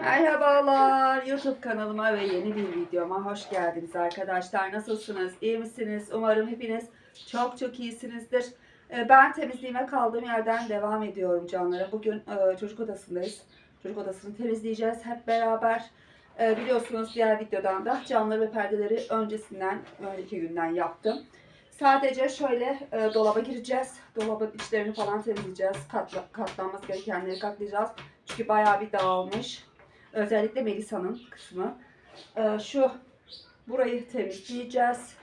Merhabalar YouTube kanalıma ve yeni bir videoma hoş geldiniz arkadaşlar. Nasılsınız? İyi misiniz? Umarım hepiniz çok çok iyisinizdir. Ee, Ben temizliğime kaldığım yerden devam ediyorum canlarım. Bugün e, çocuk odasındayız. Çocuk odasını temizleyeceğiz hep beraber. Ee, Biliyorsunuz diğer videodan da camları ve perdeleri öncesinden, önceki günden yaptım. Sadece şöyle e, dolaba gireceğiz. Dolabın içlerini falan temizleyeceğiz. Katla, katlanması gerekenleri katlayacağız. Çünkü bayağı bir dağılmış. Özellikle Melisa'nın kısmı. Ee, şu burayı temizleyeceğiz.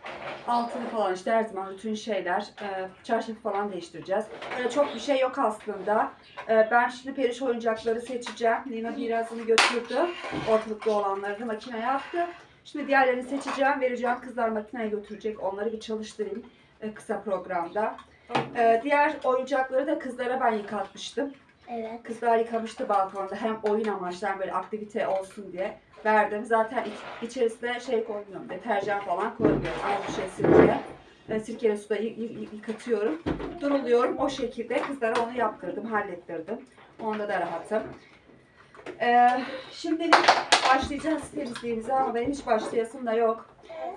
Altını falan işte her zaman bütün şeyler. E, çarşafı falan değiştireceğiz. Öyle çok bir şey yok aslında. Ee, ben şimdi periş oyuncakları seçeceğim. Lina birazını götürdü. Ortalıkta olanları da makineye attı. Şimdi diğerlerini seçeceğim. Vereceğim. Kızlar makineye götürecek. Onları bir çalıştırayım e, kısa programda. Ee, diğer oyuncakları da kızlara ben yıkatmıştım. Evet. Kızlar yıkamıştı balkonda hem oyun amaçlı hem böyle aktivite olsun diye verdim. Zaten iç- içerisine şey koymuyorum, deterjan falan koymuyorum. Bir şey sirke. E, Sirkeli suda yıkatıyorum. Duruluyorum. O şekilde kızlara onu yaptırdım, hallettirdim. Onda da rahatım. Ee, şimdi başlayacağız temizliğimize ama benim hiç başlayasım da yok.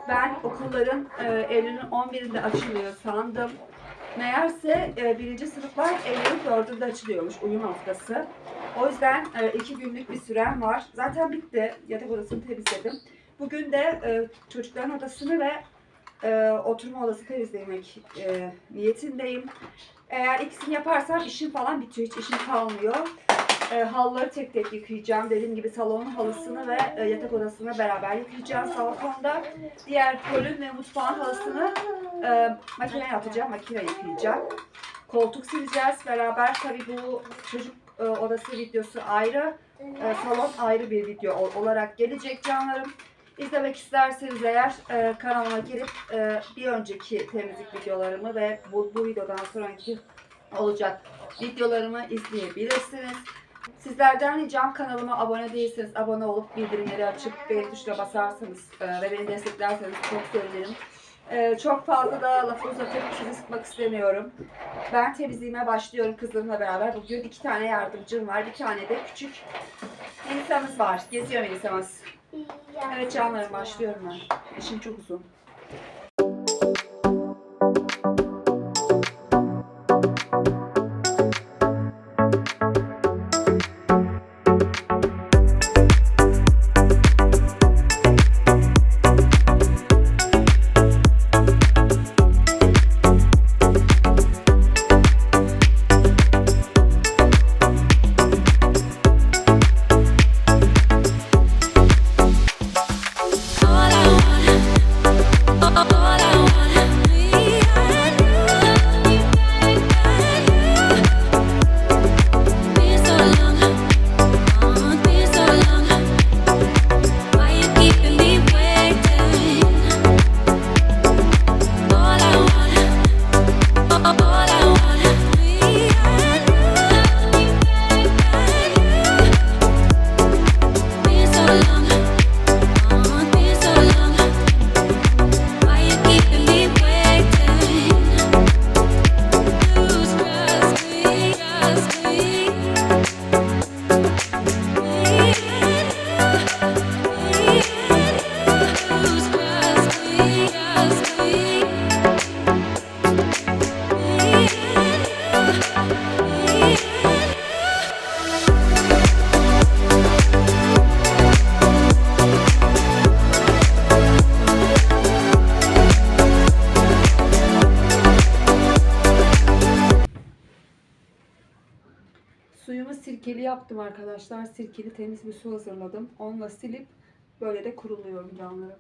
Ben okulların e, Eylül'ün 11'inde açılıyor sandım. Meğerse e, birinci sınıflar Eylül'ün 4'ünde açılıyormuş uyum haftası. O yüzden e, iki günlük bir sürem var. Zaten bitti. Yatak odasını temizledim. Bugün de e, çocukların odasını ve e, oturma odası temizlemek e, niyetindeyim. Eğer ikisini yaparsam işim falan bitiyor. Hiç işim kalmıyor. E, halıları tek tek yıkayacağım. Dediğim gibi salonun halısını ve e, yatak odasını beraber yıkayacağız salonda. Diğer holün ve mutfağın halısını e, makineye atacağım. Makine yıkayacağım. Koltuk sileceğiz beraber. Tabii bu çocuk e, odası videosu ayrı. e, salon ayrı bir video ol- olarak gelecek canlarım. İzlemek isterseniz eğer e, kanalıma girip e, bir önceki temizlik videolarımı ve bu, bu videodan sonraki olacak videolarımı izleyebilirsiniz. Sizlerden ricam kanalıma abone değilseniz abone olup bildirimleri açıp beğen tuşuna basarsanız e, ve beni desteklerseniz çok sevinirim. E, çok fazla da lafı uzatıp sizi sıkmak istemiyorum. Ben temizliğime başlıyorum kızlarımla beraber. Bugün iki tane yardımcım var. Bir tane de küçük Melisa'mız var. Geziyor Melisa'mız. Evet canlarım başlıyorum ben. İşim çok uzun. Yaptım arkadaşlar. Sirkeli temiz bir su hazırladım. Onunla silip böyle de kuruluyorum canlarım.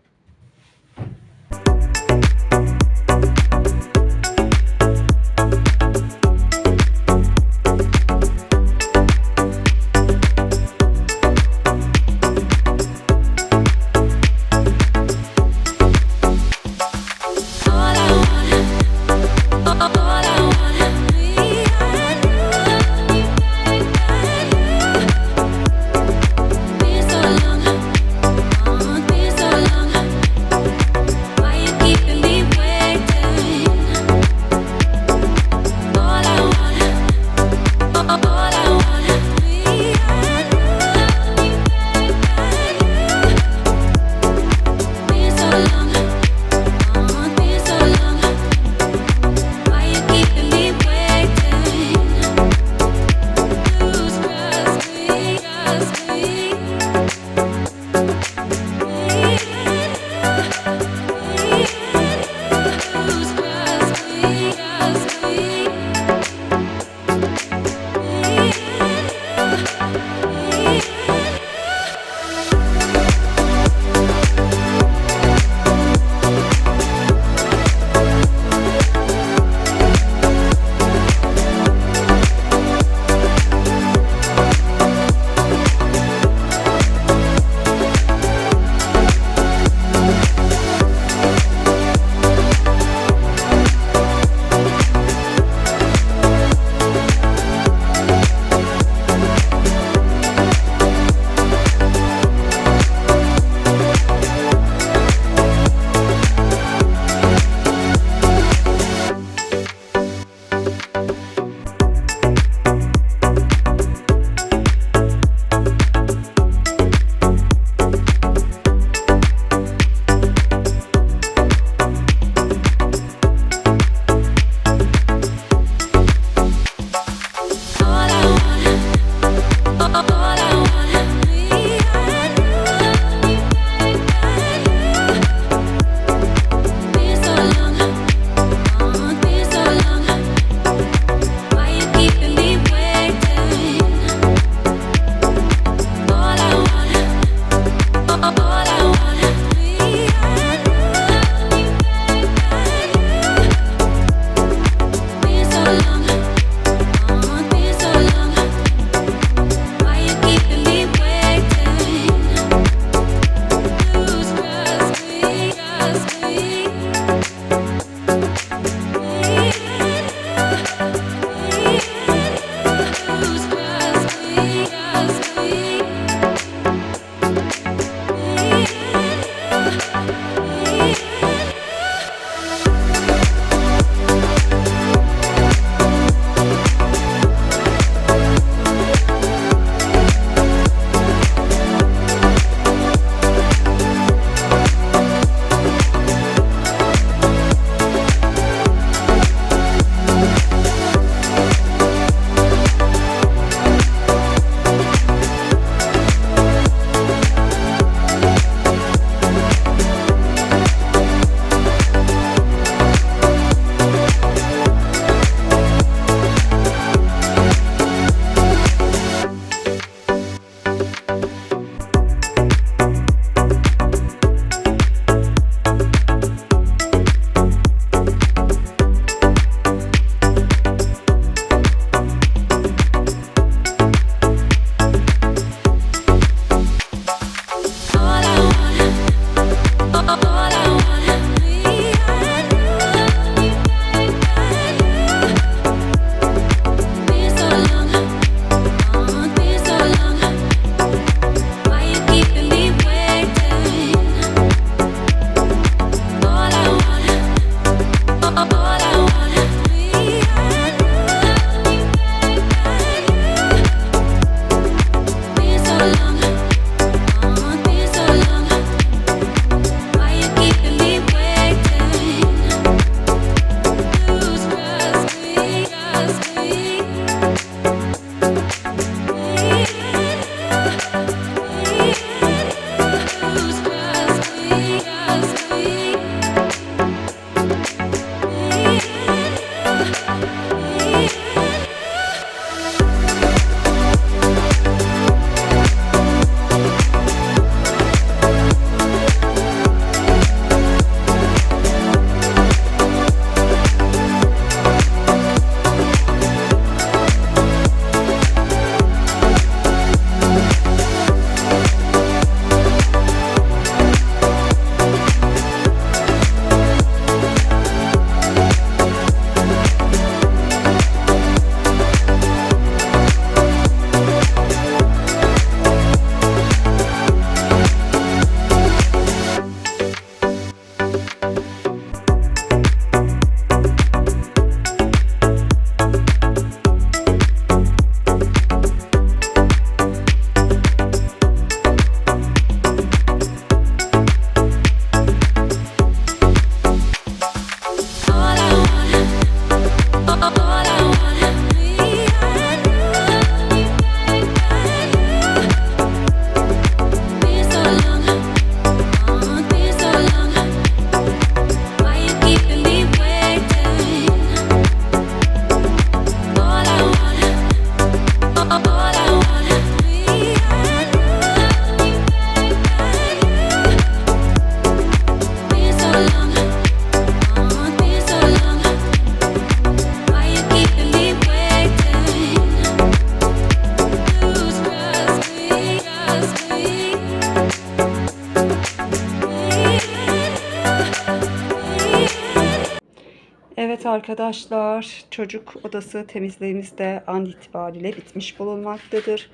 Arkadaşlar, çocuk odası temizliğimiz de an itibariyle bitmiş bulunmaktadır.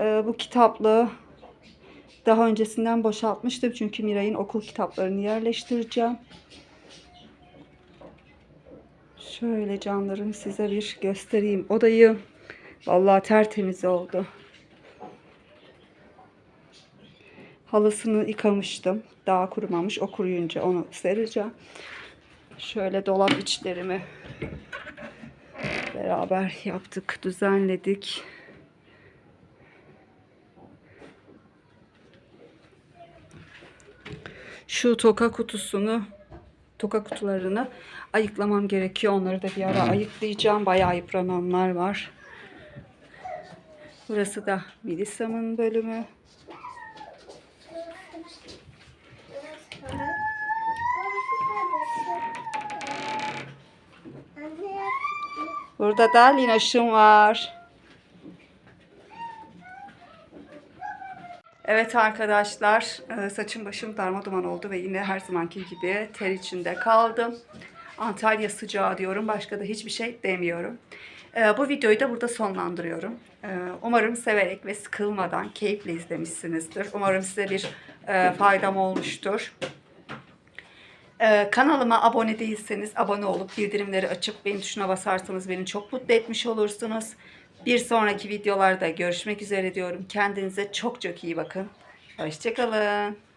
Ee, bu kitaplığı daha öncesinden boşaltmıştım çünkü Miray'ın okul kitaplarını yerleştireceğim. Şöyle canlarım size bir göstereyim odayı. Vallahi tertemiz oldu. Halısını yıkamıştım. Daha kurumamış. O kuruyunca onu sereceğim. Şöyle dolap içlerimi beraber yaptık, düzenledik. Şu toka kutusunu, toka kutularını ayıklamam gerekiyor. Onları da bir ara ayıklayacağım. Bayağı yıprananlar var. Burası da Melisa'mın bölümü. Burada da Linaş'ım var. Evet arkadaşlar, e, saçım başım darmaduman oldu ve yine her zamanki gibi ter içinde kaldım. Antalya sıcağı diyorum, başka da hiçbir şey demiyorum. E, Bu videoyu da burada sonlandırıyorum. E, Umarım severek ve sıkılmadan keyifle izlemişsinizdir. Umarım size bir faydam olmuştur. Ee, kanalıma abone değilseniz abone olup bildirimleri açıp beğen tuşuna basarsanız beni çok mutlu etmiş olursunuz. Bir sonraki videolarda görüşmek üzere diyorum. Kendinize çok çok iyi bakın. Hoşçakalın.